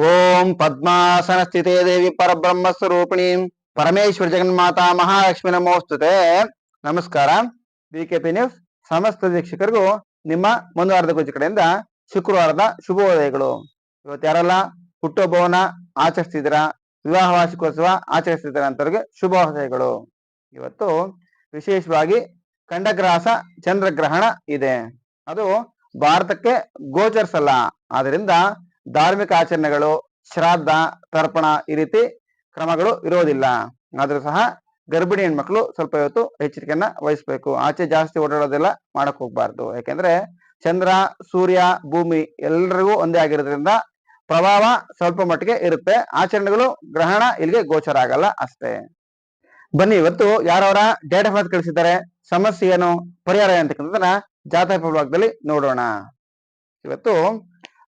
ಓಂ ಪದ್ಮಾಸನ ಸ್ಥಿತೇ ದೇವಿ ಪರಬ್ರಹ್ಮ ಸ್ವರೂಪಿಣಿ ಪರಮೇಶ್ವರ ಜಗನ್ಮಾತಾ ಮಹಾಲಕ್ಷ್ಮಿ ನಮೋಸ್ತುತೆ. ನಮಸ್ಕಾರ. B K P news ಸಮಸ್ತ ವೀಕ್ಷಕರಿಗೂ ನಿಮ್ಮ ಮುಂದುವರೆದ ಗುಜಿ ಕಡೆಯಿಂದ ಶುಕ್ರವಾರದ ಶುಭೋದಯಗಳು. ಇವತ್ತು ಯಾರೆಲ್ಲ ಹುಟ್ಟುಹಬ್ಬವನ್ನ ಆಚರಿಸ್ತಿದ್ದೀರಾ, ವಿವಾಹ ವಾರ್ಷಿಕೋತ್ಸವ ಆಚರಿಸ್ತಿದ್ದೀರಾ ಅಂತವ್ರಿಗೆ ಶುಭೋದಯಗಳು. ಇವತ್ತು ವಿಶೇಷವಾಗಿ ಖಂಡಗ್ರಾಸ ಚಂದ್ರಗ್ರಹಣ ಇದೆ. ಅದು ಭಾರತಕ್ಕೆ ಗೋಚರಿಸಲ್ಲ. ಆದ್ರಿಂದ ಧಾರ್ಮಿಕ ಆಚರಣೆಗಳು, ಶ್ರಾದ್ದ, ತರ್ಪಣ ಈ ರೀತಿ ಕ್ರಮಗಳು ಇರೋದಿಲ್ಲ. ಆದ್ರೂ ಸಹ ಗರ್ಭಿಣಿ ಹೆಣ್ಮಕ್ಳು ಸ್ವಲ್ಪ ಇವತ್ತು ಎಚ್ಚರಿಕೆಯನ್ನ ವಹಿಸ್ಬೇಕು. ಆಚೆ ಜಾಸ್ತಿ ಓಡಾಡೋದೆಲ್ಲ ಮಾಡಕ್ ಹೋಗ್ಬಾರ್ದು. ಯಾಕೆಂದ್ರೆ ಚಂದ್ರ, ಸೂರ್ಯ, ಭೂಮಿ ಎಲ್ರಿಗೂ ಒಂದೇ ಆಗಿರೋದ್ರಿಂದ ಪ್ರಭಾವ ಸ್ವಲ್ಪ ಮಟ್ಟಿಗೆ ಇರುತ್ತೆ. ಆಚರಣೆಗಳು ಗ್ರಹಣ ಇಲ್ಲಿಗೆ ಗೋಚರ ಆಗಲ್ಲ ಅಷ್ಟೇ. ಬನ್ನಿ, ಇವತ್ತು ಯಾರವರ ಡೇಟ್ ಆಫ್ ಬರ್ತ್ ಕಳಿಸಿದ್ದಾರೆ, ಸಮಸ್ಯೆ ಏನು, ಪರಿಹಾರ ಏನು ಅಂತಕ್ಕಂಥದ್ದನ್ನ ಜಾತಕ ಭಾಗದಲ್ಲಿ ನೋಡೋಣ. ಇವತ್ತು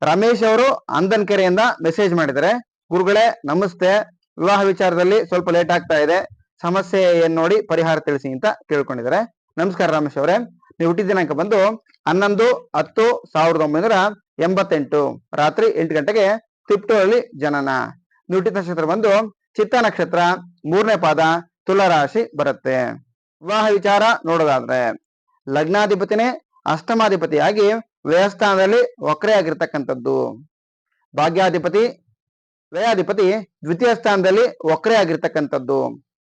ರಮೇಶ್ ಅವರು ಅಂದನ್ಕೆರೆಯಿಂದ ಮೆಸೇಜ್ ಮಾಡಿದರೆ ಗುರುಗಳೇ, ನಮಸ್ತೆ. ವಿವಾಹ ವಿಚಾರದಲ್ಲಿ ಸ್ವಲ್ಪ ಲೇಟ್ ಆಗ್ತಾ ಇದೆ. ಸಮಸ್ಯೆ ಏನ್ ನೋಡಿ ಪರಿಹಾರ ತಿಳಿಸಿ ಅಂತ ಕೇಳ್ಕೊಂಡಿದ್ದಾರೆ. ನಮಸ್ಕಾರ ರಮೇಶ್ ಅವರೇ. ನೀವು ಹುಟ್ಟಿದ ದಿನಾಂಕ ಬಂದು ಹನ್ನೊಂದು, ಹತ್ತು ಸಾವಿರದ ಒಂಬೈನೂರ ಎಂಬತ್ತೆಂಟು. ರಾತ್ರಿ ಎಂಟು ಗಂಟೆಗೆ ತಿಪ್ಟೂರಲ್ಲಿ ಜನನ. ನೀವು ಹುಟ್ಟಿದ ನಕ್ಷತ್ರ ಬಂದು ಚಿತ್ತ ನಕ್ಷತ್ರ, ಮೂರನೇ ಪಾದ, ತುಲಾ ರಾಶಿ ಬರುತ್ತೆ. ವಿವಾಹ ವಿಚಾರ ನೋಡೋದಾದ್ರೆ ಲಗ್ನಾಧಿಪತಿನೇ ಅಷ್ಟಮಾಧಿಪತಿಯಾಗಿ ವ್ಯಯಸ್ಥಾನದಲ್ಲಿ ವಕ್ರೆ ಆಗಿರ್ತಕ್ಕಂಥದ್ದು. ಭಾಗ್ಯಾಧಿಪತಿ, ವ್ಯಯಾಧಿಪತಿ ದ್ವಿತೀಯ ಸ್ಥಾನದಲ್ಲಿ ವಕ್ರೆ ಆಗಿರ್ತಕ್ಕಂಥದ್ದು.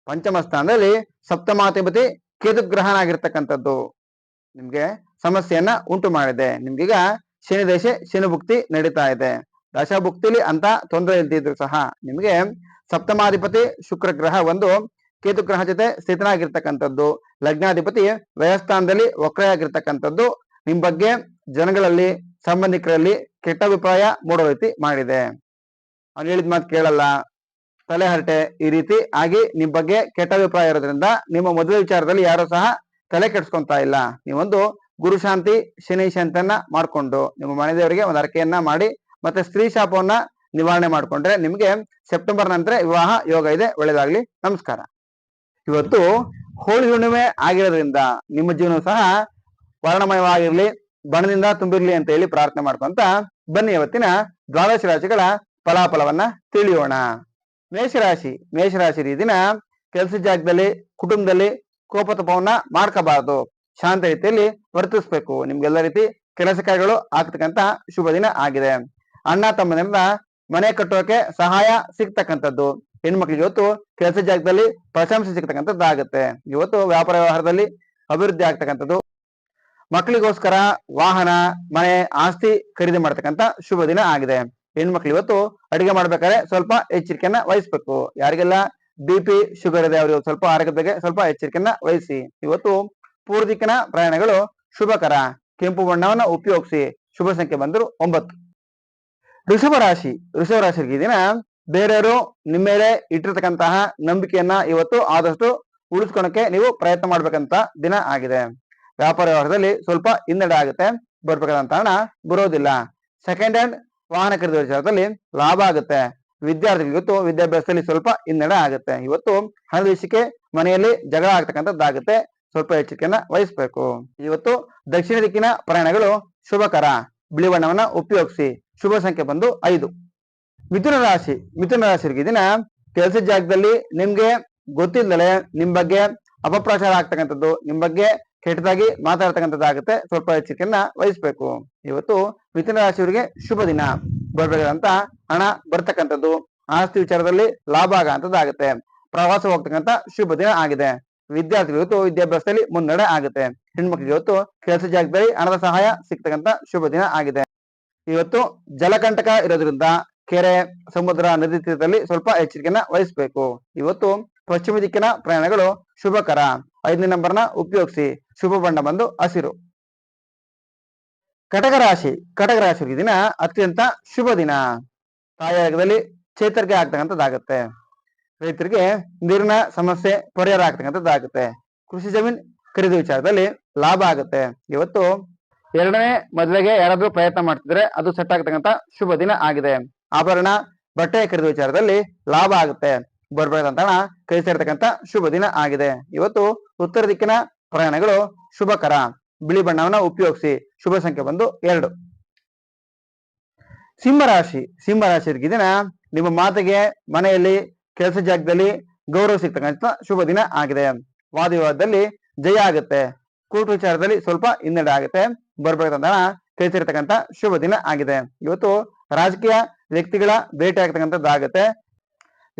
ಪಂಚಮ ಸ್ಥಾನದಲ್ಲಿ ಸಪ್ತಮಾಧಿಪತಿ ಕೇತುಗ್ರಹಣ ಆಗಿರ್ತಕ್ಕಂಥದ್ದು ನಿಮ್ಗೆ ಸಮಸ್ಯೆಯನ್ನ ಉಂಟು ಮಾಡಿದೆ. ನಿಮ್ಗೀಗ ಶನಿ ದೇಶ ಶನಿ ಭುಕ್ತಿ ನಡೀತಾ ಇದೆ. ದಶಭುಕ್ತಿಲಿ ಅಂತ ತೊಂದರೆ ಇಲ್ದಿದ್ರು ಸಹ ನಿಮ್ಗೆ ಸಪ್ತಮಾಧಿಪತಿ ಶುಕ್ರ ಗ್ರಹ ಒಂದು ಕೇತು ಗ್ರಹ ಜೊತೆ ಸ್ಥಿತನಾಗಿರ್ತಕ್ಕಂಥದ್ದು. ಲಗ್ನಾಧಿಪತಿ ವ್ಯಯಸ್ಥಾನದಲ್ಲಿ ವಕ್ರೆ ಆಗಿರ್ತಕ್ಕಂಥದ್ದು. ನಿಮ್ ಬಗ್ಗೆ ಜನಗಳಲ್ಲಿ, ಸಂಬಂಧಿಕರಲ್ಲಿ ಕೆಟ್ಟ ಅಭಿಪ್ರಾಯ ಮೂಡೋ ರೀತಿ ಮಾಡಿದೆ. ಅವ್ನು ಹೇಳಿದ ಮಾತು ಕೇಳಲ್ಲ. ತಲೆ ಹರಟೆ ಈ ರೀತಿ ಆಗಿ ನಿಮ್ ಬಗ್ಗೆ ಕೆಟ್ಟ ಅಭಿಪ್ರಾಯ ಇರೋದ್ರಿಂದ ನಿಮ್ಮ ಮದುವೆ ವಿಚಾರದಲ್ಲಿ ಯಾರು ಸಹ ತಲೆ ಕೆಡ್ಸ್ಕೊಂತಾ ಇಲ್ಲ. ನೀವೊಂದು ಗುರು ಶಾಂತಿ, ಶನಿ ಶಾಂತಿಯನ್ನ ಮಾಡ್ಕೊಂಡು ನಿಮ್ಮ ಮನೆದೇವರಿಗೆ ಒಂದು ಅರಕೆಯನ್ನ ಮಾಡಿ ಮತ್ತೆ ಸ್ತ್ರೀ ಶಾಪವನ್ನ ನಿವಾರಣೆ ಮಾಡ್ಕೊಂಡ್ರೆ ನಿಮ್ಗೆ ಸೆಪ್ಟೆಂಬರ್ ನಂತರ ವಿವಾಹ ಯೋಗ ಇದೆ, ಒಳ್ಳೇದಾಗ್ಲಿ. ನಮಸ್ಕಾರ. ಇವತ್ತು ಹೋಳಿ ಹುಣ್ಣಿಮೆ ಆಗಿರೋದ್ರಿಂದ ನಿಮ್ಮ ಜೀವನ ಸಹ ವರ್ಣಮಯವಾಗಿರ್ಲಿ ಬಣದಿಂದ ತುಂಬಿರ್ಲಿ ಅಂತ ಹೇಳಿ ಪ್ರಾರ್ಥನೆ ಮಾಡ್ಕೊಂತ ಬನ್ನಿ ಇವತ್ತಿನ ದ್ವಾದಶ ರಾಶಿಗಳ ಫಲಾಫಲವನ್ನ ತಿಳಿಯೋಣ. ಮೇಷರಾಶಿ ಮೇಷರಾಶಿ ಈ ದಿನ ಕೆಲಸ ಜಾಗದಲ್ಲಿ, ಕುಟುಂಬದಲ್ಲಿ ಕೋಪತಪವನ್ನ ಮಾಡ್ಕೋಬಾರದು. ಶಾಂತ ರೀತಿಯಲ್ಲಿ ವರ್ತಿಸ್ಬೇಕು. ನಿಮ್ಗೆಲ್ಲ ರೀತಿ ಕೆಲಸ ಕಾರ್ಯಗಳು ಆಗ್ತಕ್ಕಂತ ಶುಭ ದಿನ ಆಗಿದೆ. ಅಣ್ಣ ತಮ್ಮನಿಂದ ಮನೆ ಕಟ್ಟೋಕೆ ಸಹಾಯ ಸಿಗ್ತಕ್ಕಂಥದ್ದು. ಹೆಣ್ಮಕ್ಳಿಗೆ ಇವತ್ತು ಕೆಲಸ ಜಾಗದಲ್ಲಿ ಪ್ರಶಂಸೆ ಸಿಗ್ತಕ್ಕಂಥದ್ದು ಆಗುತ್ತೆ ಇವತ್ತು ವ್ಯಾಪಾರ ವ್ಯವಹಾರದಲ್ಲಿ ಅಭಿವೃದ್ಧಿ ಆಗ್ತಕ್ಕಂಥದ್ದು. ಮಕ್ಕಳಿಗೋಸ್ಕರ ವಾಹನ, ಮನೆ, ಆಸ್ತಿ ಖರೀದಿ ಮಾಡತಕ್ಕಂತ ಶುಭ ದಿನ ಆಗಿದೆ. ಹೆಣ್ಮಕ್ಳು ಇವತ್ತು ಅಡಿಗೆ ಮಾಡ್ಬೇಕಾದ್ರೆ ಸ್ವಲ್ಪ ಎಚ್ಚರಿಕೆಯನ್ನ ವಹಿಸ್ಬೇಕು. ಯಾರಿಗೆಲ್ಲ ಬಿ ಪಿ ಶುಗರ್ ಇದೆ, ಅವ್ರಿಗೆ ಸ್ವಲ್ಪ ಆರೋಗ್ಯದ ಬಗ್ಗೆ ಸ್ವಲ್ಪ ಎಚ್ಚರಿಕೆಯನ್ನ ವಹಿಸಿ. ಇವತ್ತು ಪೂರ್ದಿಕ್ಕಿನ ಪ್ರಯಾಣಗಳು ಶುಭಕರ. ಕೆಂಪು ಬಣ್ಣವನ್ನ ಉಪಯೋಗಿಸಿ. ಶುಭ ಸಂಖ್ಯೆ ಬಂದ್ರು ಒಂಬತ್ತು. ಋಷಭ ರಾಶಿ. ಋಷಭ ರಾಶಿಗೆ ದಿನ ಬೇರೆಯವರು ನಿಮ್ಮ ಮೇಲೆ ಇಟ್ಟಿರ್ತಕ್ಕಂತಹ ನಂಬಿಕೆಯನ್ನ ಇವತ್ತು ಆದಷ್ಟು ಉಳಿಸ್ಕೊಳಕ್ಕೆ ನೀವು ಪ್ರಯತ್ನ ಮಾಡ್ಬೇಕಂತ ದಿನ ಆಗಿದೆ. ವ್ಯಾಪಾರ ವ್ಯವಹಾರದಲ್ಲಿ ಸ್ವಲ್ಪ ಹಿನ್ನಡೆ ಆಗುತ್ತೆ. ಬರ್ಬೇಕಾದಂತ ಹಣ ಬರೋದಿಲ್ಲ. ಸೆಕೆಂಡ್ ಹ್ಯಾಂಡ್ ವಾಹನ ಖರೀದಿ ವಿಚಾರದಲ್ಲಿ ಲಾಭ ಆಗುತ್ತೆ. ವಿದ್ಯಾರ್ಥಿಗಳು ಇವತ್ತು ವಿದ್ಯಾಭ್ಯಾಸದಲ್ಲಿ ಸ್ವಲ್ಪ ಹಿನ್ನಡೆ ಆಗುತ್ತೆ. ಇವತ್ತು ಹಣದ ವಿಷಯಕ್ಕೆ ಮನೆಯಲ್ಲಿ ಜಗಳ ಆಗ್ತಕ್ಕಂಥದ್ದಾಗುತ್ತೆ. ಸ್ವಲ್ಪ ಎಚ್ಚರಿಕೆಯನ್ನ ವಹಿಸ್ಬೇಕು. ಇವತ್ತು ದಕ್ಷಿಣ ದಿಕ್ಕಿನ ಪ್ರಯಾಣಗಳು ಶುಭಕರ ಬಿಳಿ ಬಣ್ಣವನ್ನ ಉಪಯೋಗಿಸಿ. ಶುಭ ಸಂಖ್ಯೆ ಬಂದು ಐದು. ಮಿಥುನ ರಾಶಿ. ಮಿಥುನ ರಾಶಿಗೆ ದಿನ ಕೆಲಸ ಜಾಗದಲ್ಲಿ ನಿಮ್ಗೆ ಗೊತ್ತಿಲ್ಲದೆ ನಿಮ್ ಬಗ್ಗೆ ಅಪಪ್ರಚಾರ ಆಗ್ತಕ್ಕಂಥದ್ದು ನಿಮ್ ಬಗ್ಗೆ ಕೆಟ್ಟದಾಗಿ ಮಾತಾಡ್ತಕ್ಕಂಥದ್ದಾಗುತ್ತೆ ಸ್ವಲ್ಪ ಎಚ್ಚರಿಕೆಯನ್ನ ವಹಿಸ್ಬೇಕು. ಇವತ್ತು ಮಿಥುನ ರಾಶಿಯವರಿಗೆ ಶುಭ ದಿನ. ಬರ್ಬೇಕಾದಂತ ಹಣ ಬರ್ತಕ್ಕಂಥದ್ದು. ಆಸ್ತಿ ವಿಚಾರದಲ್ಲಿ ಲಾಭ ಆಗಂತದ್ದಾಗುತ್ತೆ ಪ್ರವಾಸ ಹೋಗ್ತಕ್ಕಂಥ ಶುಭ ದಿನ ಆಗಿದೆ. ವಿದ್ಯಾರ್ಥಿಗಳು ಇವತ್ತು ವಿದ್ಯಾಭ್ಯಾಸದಲ್ಲಿ ಮುನ್ನಡೆ ಆಗುತ್ತೆ. ಹೆಣ್ಮಕ್ಳಿಗೆ ಇವತ್ತು ಕೆಲಸ ಜಾಗದಲ್ಲಿ ಹಣದ ಸಹಾಯ ಸಿಗ್ತಕ್ಕಂತ ಶುಭ ದಿನ ಆಗಿದೆ. ಇವತ್ತು ಜಲಕಂಟಕ ಇರೋದ್ರಿಂದ ಕೆರೆ, ಸಮುದ್ರ, ನದಿ ತೀರದಲ್ಲಿ ಸ್ವಲ್ಪ ಎಚ್ಚರಿಕೆಯನ್ನ ವಹಿಸ್ಬೇಕು. ಇವತ್ತು ಪಶ್ಚಿಮ ದಿಕ್ಕಿನ ಪ್ರಯಾಣಗಳು ಶುಭಕರ. ಐದನೇ ನಂಬರ್ನ ಉಪಯೋಗಿಸಿ ಶುಭ ಬಣ್ಣ ಬಂದು ಹಸಿರು. ಕಟಕ ರಾಶಿ ಕಟಕ ರಾಶಿ ದಿನ ಅತ್ಯಂತ ಶುಭ ದಿನ. ತಾಯಿಯಾಗದಲ್ಲಿ ಚೇತರಿಕೆ ಆಗ್ತಕ್ಕಂಥದ್ದಾಗುತ್ತೆ ರೈತರಿಗೆ ನೀರಿನ ಸಮಸ್ಯೆ ಪರಿಹಾರ ಆಗ್ತಕ್ಕಂಥದ್ದಾಗುತ್ತೆ ಕೃಷಿ ಜಮೀನ್ ಖರೀದಿ ವಿಚಾರದಲ್ಲಿ ಲಾಭ ಆಗುತ್ತೆ. ಇವತ್ತು ಎರಡನೇ ಮದುವೆಗೆ ಯಾರಾದ್ರೂ ಪ್ರಯತ್ನ ಮಾಡ್ತಿದ್ರೆ ಅದು ಸೆಟ್ ಆಗ್ತಕ್ಕಂಥ ಶುಭ ದಿನ ಆಗಿದೆ. ಆಭರಣ, ಬಟ್ಟೆ ಖರೀದಿ ವಿಚಾರದಲ್ಲಿ ಲಾಭ ಆಗುತ್ತೆ. ಬರ್ಬೇಕಂತ ಹಣ ಕೈ ಸೇರ್ತಕ್ಕಂಥ ಶುಭ ದಿನ ಆಗಿದೆ. ಇವತ್ತು ಉತ್ತರ ದಿಕ್ಕಿನ ಪ್ರಯಾಣಗಳು ಶುಭಕರ. ಬಿಳಿ ಬಣ್ಣವನ್ನ ಉಪಯೋಗಿಸಿ ಶುಭ ಸಂಖ್ಯೆ ಬಂದು ಎರಡು. ಸಿಂಹರಾಶಿ ಸಿಂಹರಾಶಿ ದಿನ ನಿಮ್ಮ ಮಾತಿಗೆ, ಮನೆಯಲ್ಲಿ, ಕೆಲಸ ಜಾಗದಲ್ಲಿ ಗೌರವ ಸಿಗ್ತಕ್ಕಂಥ ಶುಭ ದಿನ ಆಗಿದೆ. ವಾದ ವಿವಾದದಲ್ಲಿ ಜಯ ಆಗುತ್ತೆ. ಕೂಟ ವಿಚಾರದಲ್ಲಿ ಸ್ವಲ್ಪ ಹಿನ್ನಡೆ ಆಗುತ್ತೆ. ಬರ್ಬೇಕಂತ ಕಳಿಸಿರ್ತಕ್ಕಂಥ ಶುಭ ದಿನ ಆಗಿದೆ. ಇವತ್ತು ರಾಜಕೀಯ ವ್ಯಕ್ತಿಗಳ ಭೇಟಿ ಆಗ್ತಕ್ಕಂಥದ್ದಾಗುತ್ತೆ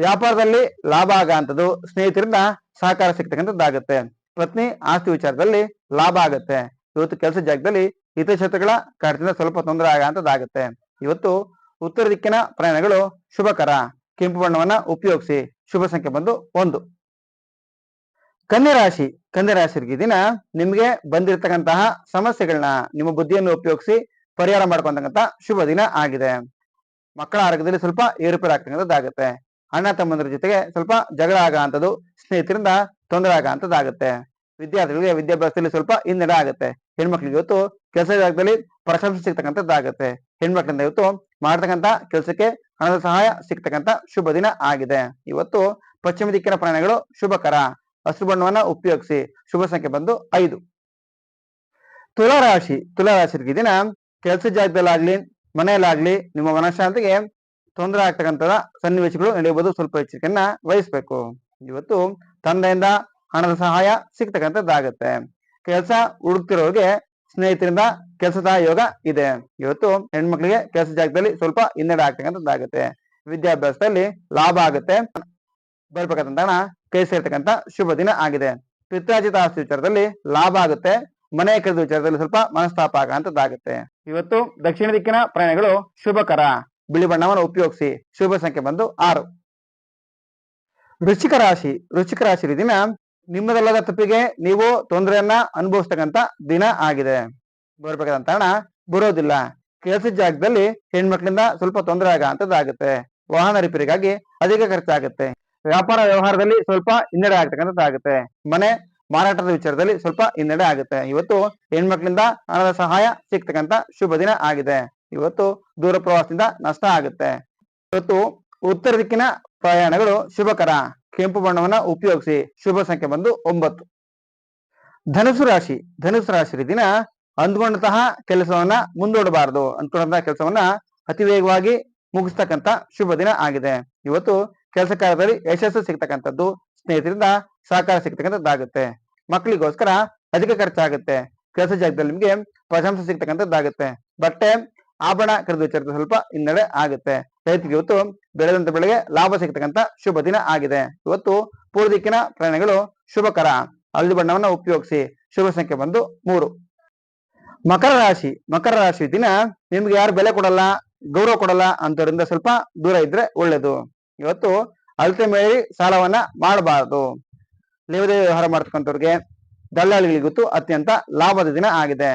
ವ್ಯಾಪಾರದಲ್ಲಿ ಲಾಭ ಆಗಂತದ್ದು ಸ್ನೇಹಿತರಿಂದ ಸಹಕಾರ ಸಿಗ್ತಕ್ಕಂಥದ್ದಾಗುತ್ತೆ. ಪತ್ನಿ ಆಸ್ತಿ ವಿಚಾರದಲ್ಲಿ ಲಾಭ ಆಗುತ್ತೆ. ಇವತ್ತು ಕೆಲಸ ಜಾಗದಲ್ಲಿ ಕ್ಷೇತ್ರಗಳ ಕಾರ್ಯದಿಂದ ಸ್ವಲ್ಪ ತೊಂದರೆ ಆಗಂತದ್ದಾಗುತ್ತೆ ಇವತ್ತು ಉತ್ತರ ದಿಕ್ಕಿನ ಪ್ರಯಾಣಗಳು ಶುಭಕರ. ಕೆಂಪು ಬಣ್ಣವನ್ನ ಉಪಯೋಗಿಸಿ ಶುಭ ಸಂಖ್ಯೆ ಬಂದು ಒಂದು. ಕನ್ಯರಾಶಿ. ರಾಶಿ ಕನ್ಯಾ ರಾಶಿಯವರಿಗೆ ದಿನ ನಿಮ್ಗೆ ಬಂದಿರತಕ್ಕಂತಹ ಸಮಸ್ಯೆಗಳನ್ನ ನಿಮ್ಮ ಬುದ್ಧಿಯನ್ನು ಉಪಯೋಗಿಸಿ ಪರಿಹಾರ ಮಾಡ್ಕೊಂತಕ್ಕಂಥ ಶುಭ ದಿನ ಆಗಿದೆ. ಮಕ್ಕಳ ಆರೋಗ್ಯದಲ್ಲಿ ಸ್ವಲ್ಪ ಏರುಪೇರು ಆಗ್ತಕ್ಕಂಥದ್ದಾಗುತ್ತೆ ಅಣ್ಣ ತಮ್ಮಂದ್ರ ಜೊತೆಗೆ ಸ್ವಲ್ಪ ಜಗಳ ಆಗಂತದ್ದು ಸ್ನೇಹಿತರಿಂದ ತೊಂದರೆ ಆಗಂತದ್ದಾಗುತ್ತೆ ವಿದ್ಯಾರ್ಥಿಗಳಿಗೆ ವಿದ್ಯಾಭ್ಯಾಸದಲ್ಲಿ ಸ್ವಲ್ಪ ಹಿನ್ನಡೆ ಆಗುತ್ತೆ. ಹೆಣ್ಮಕ್ಳಿಗೆ ಇವತ್ತು ಕೆಲಸ ಜಾಗದಲ್ಲಿ ಪ್ರಶಂಸೆ ಸಿಗ್ತಕ್ಕಂಥದ್ದಾಗುತ್ತೆ ಹೆಣ್ಮಕ್ಳಿಂದ ಇವತ್ತು ಮಾಡ್ತಕ್ಕಂಥ ಕೆಲಸಕ್ಕೆ ಹಣದ ಸಹಾಯ ಸಿಗ್ತಕ್ಕಂಥ ಶುಭ ದಿನ ಆಗಿದೆ. ಇವತ್ತು ಪಶ್ಚಿಮ ದಿಕ್ಕಿನ ಪ್ರಾಣಿಗಳು ಶುಭಕರ. ಹಸಿರು ಬಣ್ಣವನ್ನ ಉಪಯೋಗಿಸಿ. ಶುಭ ಸಂಖ್ಯೆ ಬಂದು ಐದು. ತುಲಾರಾಶಿ. ತುಲಾರಾಶಿ ದಿನ ಕೆಲಸ ಜಾಗದಲ್ಲಾಗ್ಲಿ, ಮನೆಯಲ್ಲಾಗ್ಲಿ ನಿಮ್ಮ ಮನಃಶಾಂತಿಗೆ ತೊಂದರೆ ಆಗ್ತಕ್ಕಂಥ ಸನ್ನಿವೇಶಗಳು ನಡೆಯಬಹುದು ಸ್ವಲ್ಪ ಎಚ್ಚರಿಕೆಯನ್ನ ವಹಿಸ್ಬೇಕು. ಇವತ್ತು ತಂದೆಯಿಂದ ಹಣದ ಸಹಾಯ ಸಿಗ್ತಕ್ಕಂಥದ್ದಾಗತ್ತೆ. ಕೆಲಸ ಹುಡುಕ್ತಿರೋರಿಗೆ ಸ್ನೇಹಿತರಿಂದ ಕೆಲಸದ ಯೋಗ ಇದೆ. ಇವತ್ತು ಹೆಣ್ಮಕ್ಳಿಗೆ ಕೆಲಸ ಜಾಗದಲ್ಲಿ ಸ್ವಲ್ಪ ಹಿನ್ನಡೆ ಆಗ್ತಕ್ಕಂಥದ್ದಾಗುತ್ತೆ. ವಿದ್ಯಾಭ್ಯಾಸದಲ್ಲಿ ಲಾಭ ಆಗುತ್ತೆ. ಬರ್ಬೇಕಂತ ಕೈ ಸೇರ್ತಕ್ಕಂಥ ಶುಭ ದಿನ ಆಗಿದೆ. ಪಿತ್ರಾಜಿತ ಆಸ್ತಿ ವಿಚಾರದಲ್ಲಿ ಲಾಭ ಆಗುತ್ತೆ. ಮನೆ ಕರೆದ ವಿಚಾರದಲ್ಲಿ ಸ್ವಲ್ಪ ಮನಸ್ತಾಪ ಆಗಂತದ್ದಾಗುತ್ತೆ. ಇವತ್ತು ದಕ್ಷಿಣ ದಿಕ್ಕಿನ ಪ್ರಯಾಣಗಳು ಶುಭಕರ. ಬಿಳಿ ಬಣ್ಣವನ್ನು ಉಪಯೋಗಿಸಿ ಶುಭ ಸಂಖ್ಯೆ ಬಂದು ಆರು. ವೃಶ್ಚಿಕ ರಾಶಿ ವೃಶ್ಚಿಕ ರಾಶಿ ದಿನ ನಿಮ್ಮದಲ್ಲದ ತಪ್ಪಿಗೆ ನೀವು ತೊಂದರೆಯನ್ನ ಅನುಭವಿಸ್ತಕ್ಕಂತ ದಿನ ಆಗಿದೆ. ಬರ್ಬೇಕಾದಂತ ಹಣ ಬರೋದಿಲ್ಲ. ಕೆಲಸದ ಜಾಗದಲ್ಲಿ ಹೆಣ್ಮಕ್ಳಿಂದ ಸ್ವಲ್ಪ ತೊಂದರೆ ಆಗಂತದ್ದಾಗುತ್ತೆ ವಾಹನ ರಿಪೇರಿಗಾಗಿ ಅಧಿಕ ಖರ್ಚಾಗುತ್ತೆ. ವ್ಯಾಪಾರ ವ್ಯವಹಾರದಲ್ಲಿ ಸ್ವಲ್ಪ ಹಿನ್ನಡೆ ಆಗ್ತಕ್ಕಂಥದ್ದಾಗುತ್ತೆ. ಮನೆ ಮಾರಾಟದ ವಿಚಾರದಲ್ಲಿ ಸ್ವಲ್ಪ ಹಿನ್ನಡೆ ಆಗುತ್ತೆ. ಇವತ್ತು ಹೆಣ್ಮಕ್ಳಿಂದ ಹಣದ ಸಹಾಯ ಸಿಗ್ತಕ್ಕಂಥ ಶುಭ ದಿನ ಆಗಿದೆ. ಇವತ್ತು ದೂರ ಪ್ರವಾಸದಿಂದ ನಷ್ಟ ಆಗುತ್ತೆ. ಇವತ್ತು ಉತ್ತರ ದಿಕ್ಕಿನ ಪ್ರಯಾಣಗಳು ಶುಭಕರ. ಕೆಂಪು ಬಣ್ಣವನ್ನ ಉಪಯೋಗಿಸಿ ಶುಭ ಸಂಖ್ಯೆ ಬಂದು ಒಂಬತ್ತು. ಧನುಸು ರಾಶಿ. ಧನುಸು ರಾಶಿ ದಿನ ಅಂದ್ಕೊಂಡಂತಹ ಕೆಲಸವನ್ನ ಮುಂದೂಡಬಾರದು. ಅಂದ್ಕೊಂಡಂತಹ ಕೆಲಸವನ್ನ ಅತಿ ವೇಗವಾಗಿ ಮುಗಿಸ್ತಕ್ಕಂತ ಶುಭ ದಿನ ಆಗಿದೆ. ಇವತ್ತು ಕೆಲಸ ಕಾರ್ಯದಲ್ಲಿ ಯಶಸ್ಸು ಸಿಗ್ತಕ್ಕಂಥದ್ದು, ಸ್ನೇಹಿತರಿಂದ ಸಹಕಾರ ಸಿಗ್ತಕ್ಕಂಥದ್ದಾಗುತ್ತೆ. ಮಕ್ಕಳಿಗೋಸ್ಕರ ಅಧಿಕ ಖರ್ಚಾಗುತ್ತೆ. ಕೆಲಸ ಜಾಗದಲ್ಲಿ ನಿಮ್ಗೆ ಪ್ರಶಂಸೆ ಸಿಗ್ತಕ್ಕಂಥದ್ದಾಗುತ್ತೆ. ಬಟ್ಟೆ ಆಭರಣ ಖರೀದಿ ವಿಚಾರದ ಸ್ವಲ್ಪ ಹಿನ್ನಡೆ ಆಗುತ್ತೆ. ರೈತರಿಗೆ ಇವತ್ತು ಬೆಳೆದಂತ ಬೆಳೆಗೆ ಲಾಭ ಸಿಗತಕ್ಕಂತ ಶುಭ ದಿನ ಆಗಿದೆ. ಇವತ್ತು ಪೂರ್ವ ದಿಕ್ಕಿನ ಪ್ರಯಾಣಗಳು ಶುಭಕರ ಹಳದಿ ಬಣ್ಣವನ್ನ ಉಪಯೋಗಿಸಿ ಶುಭ ಸಂಖ್ಯೆ ಬಂದು ಮೂರು. ಮಕರ ರಾಶಿ. ಮಕರ ರಾಶಿ ದಿನ ನಿಮ್ಗೆ ಯಾರು ಬೆಲೆ ಕೊಡಲ್ಲ, ಗೌರವ ಕೊಡಲ್ಲ ಅಂತವರಿಂದ ಸ್ವಲ್ಪ ದೂರ ಇದ್ರೆ ಒಳ್ಳೇದು. ಇವತ್ತು ಅಳತೆ ಮೇರಿ ಸಾಲವನ್ನ ಮಾಡಬಾರದು. ಲೇವದೇ ವ್ಯವಹಾರ ಮಾಡ್ತಕ್ಕಂಥವ್ರಿಗೆ ದಲ್ಲಾಳಿಗಳಿಗೂ ಅತ್ಯಂತ ಲಾಭದ ದಿನ ಆಗಿದೆ.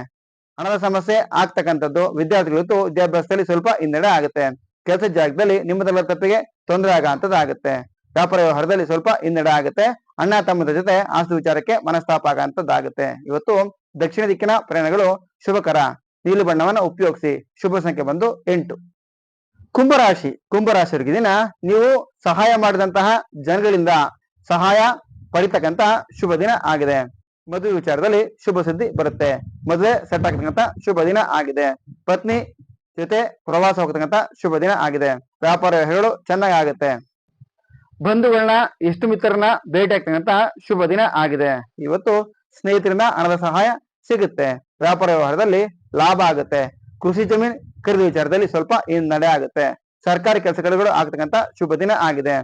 ಹಣದ ಸಮಸ್ಯೆ ಆಗ್ತಕ್ಕಂಥದ್ದು ವಿದ್ಯಾರ್ಥಿಗಳಿಗೂ ವಿದ್ಯಾಭ್ಯಾಸದಲ್ಲಿ ಸ್ವಲ್ಪ ಹಿನ್ನಡೆ ಆಗುತ್ತೆ. ಕೆಲಸ ಜಾಗದಲ್ಲಿ ನಿಮ್ಮದಲ್ಲ ತಪ್ಪಿಗೆ ತೊಂದರೆ ಆಗಂತದ್ದಾಗುತ್ತೆ ವ್ಯಾಪಾರ ವ್ಯವಹಾರದಲ್ಲಿ ಸ್ವಲ್ಪ ಹಿನ್ನಡೆ ಆಗುತ್ತೆ. ಅಣ್ಣ ತಮ್ಮದ ಜೊತೆ ಆಸ್ತಿ ವಿಚಾರಕ್ಕೆ ಮನಸ್ತಾಪ ಆಗುತ್ತೆ. ಇವತ್ತು ದಕ್ಷಿಣ ದಿಕ್ಕಿನ ಪ್ರಯಾಣಗಳು ಶುಭಕರ. ನೀಲಿ ಬಣ್ಣವನ್ನು ಉಪಯೋಗಿಸಿ ಶುಭ ಸಂಖ್ಯೆ ಬಂದು ಎಂಟು. ಕುಂಭರಾಶಿ. ಕುಂಭರಾಶಿಯವರಿಗೆ ದಿನ ನೀವು ಸಹಾಯ ಮಾಡಿದಂತಹ ಜನಗಳಿಂದ ಸಹಾಯ ಪಡಿತಕ್ಕಂತಹ ಶುಭ ದಿನ ಆಗಿದೆ. ಮದುವೆ ವಿಚಾರದಲ್ಲಿ ಶುಭ ಸುದ್ದಿ ಬರುತ್ತೆ. ಮದುವೆ ಸೆಟ್ ಆಗ್ತಕ್ಕಂತ ಶುಭ ದಿನ ಆಗಿದೆ. ಪತ್ನಿ ಜೊತೆ ಪ್ರವಾಸ ಹೋಗ್ತಕ್ಕಂತ ಶುಭ ದಿನ ಆಗಿದೆ. ವ್ಯಾಪಾರ ವ್ಯವಹಾರಗಳು ಚೆನ್ನಾಗಿ ಆಗುತ್ತೆ. ಬಂಧುಗಳನ್ನ ಇಷ್ಟು ಮಿತ್ರರನ್ನ ಭೇಟಿ ಆಗ್ತಕ್ಕಂತ ಶುಭ ದಿನ ಆಗಿದೆ. ಇವತ್ತು ಸ್ನೇಹಿತರಿಂದ ಹಣದ ಸಹಾಯ ಸಿಗುತ್ತೆ. ವ್ಯಾಪಾರ ವ್ಯವಹಾರದಲ್ಲಿ ಲಾಭ ಆಗುತ್ತೆ. ಕೃಷಿ ಜಮೀನ್ ಖರೀದಿ ವಿಚಾರದಲ್ಲಿ ಸ್ವಲ್ಪ ಹಿನ್ನಡೆ ಆಗುತ್ತೆ. ಸರ್ಕಾರಿ ಕೆಲಸಗಳು ಆಗ್ತಕ್ಕಂತ ಶುಭ ದಿನ ಆಗಿದೆ.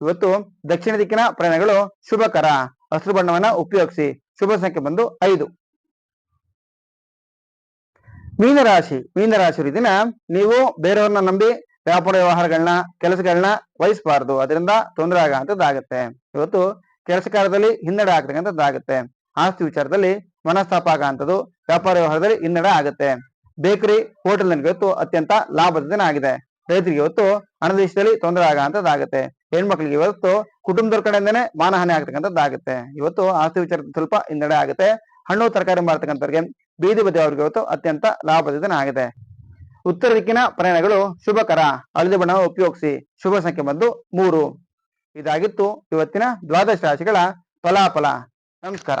ಇವತ್ತು ದಕ್ಷಿಣ ದಿಕ್ಕಿನ ಪ್ರಯಾಣಗಳು ಶುಭಕರ. ಹಸಿರು ಬಣ್ಣವನ್ನ ಉಪಯೋಗಿಸಿ. ಶುಭ ಸಂಖ್ಯೆ ಬಂದು ಐದು. ಮೀನರಾಶಿ ಮೀನರಾಶಿ ದಿನ ನೀವು ಬೇರೆಯವ್ರನ್ನ ನಂಬಿ ವ್ಯಾಪಾರ ವ್ಯವಹಾರಗಳನ್ನ ಕೆಲಸಗಳನ್ನ ವಹಿಸಬಾರದು. ಅದರಿಂದ ತೊಂದರೆ ಆಗಂತದ್ದಾಗುತ್ತೆ ಇವತ್ತು ಕೆಲಸ ಕಾರ್ಯದಲ್ಲಿ ಹಿನ್ನಡೆ ಆಗ್ತಕ್ಕಂಥದ್ದಾಗುತ್ತೆ. ಆಸ್ತಿ ವಿಚಾರದಲ್ಲಿ ಮನಸ್ತಾಪ ಆಗುವಂಥದ್ದು ವ್ಯಾಪಾರ ವ್ಯವಹಾರದಲ್ಲಿ ಹಿನ್ನಡೆ ಆಗುತ್ತೆ. ಬೇಕರಿ, ಹೋಟೆಲ್ ಇವತ್ತು ಅತ್ಯಂತ ಲಾಭದ ದಿನ ಆಗಿದೆ. ರೈತರಿಗೆ ಇವತ್ತು ಹಣದ ವಿಷಯದಲ್ಲಿ ತೊಂದರೆ ಆಗಂತದ್ದಾಗುತ್ತೆ ಹೆಣ್ಮಕ್ಳಿಗೆ ಇವತ್ತು ಕುಟುಂಬದವ್ರ ಕಡೆಯಿಂದನೇ ಮಾನಹಾನಿ ಆಗ್ತಕ್ಕಂಥದ್ದಾಗುತ್ತೆ ಇವತ್ತು ಆಸ್ತಿ ವಿಚಾರ ಸ್ವಲ್ಪ ಹಿನ್ನಡೆ ಆಗುತ್ತೆ. ಹಣ್ಣು, ತರಕಾರಿ ಮಾಡ್ತಕ್ಕಂಥವ್ರಿಗೆ ಬೀದಿ ಬದಿ ಅವ್ರಿಗೆ ಇವತ್ತು ಅತ್ಯಂತ ಲಾಭದ ದಿನ ಆಗಿದೆ. ಉತ್ತರ ದಿಕ್ಕಿನ ಪ್ರಯಾಣಗಳು ಶುಭಕರ. ಹಳದಿ ಬಣ್ಣ ಉಪಯೋಗಿಸಿ ಶುಭ ಸಂಖ್ಯೆ ಬಂದು ಮೂರು. ಇದಾಗಿತ್ತು ಇವತ್ತಿನ ದ್ವಾದಶ ರಾಶಿಗಳ ಫಲಾಫಲ. ನಮಸ್ಕಾರ.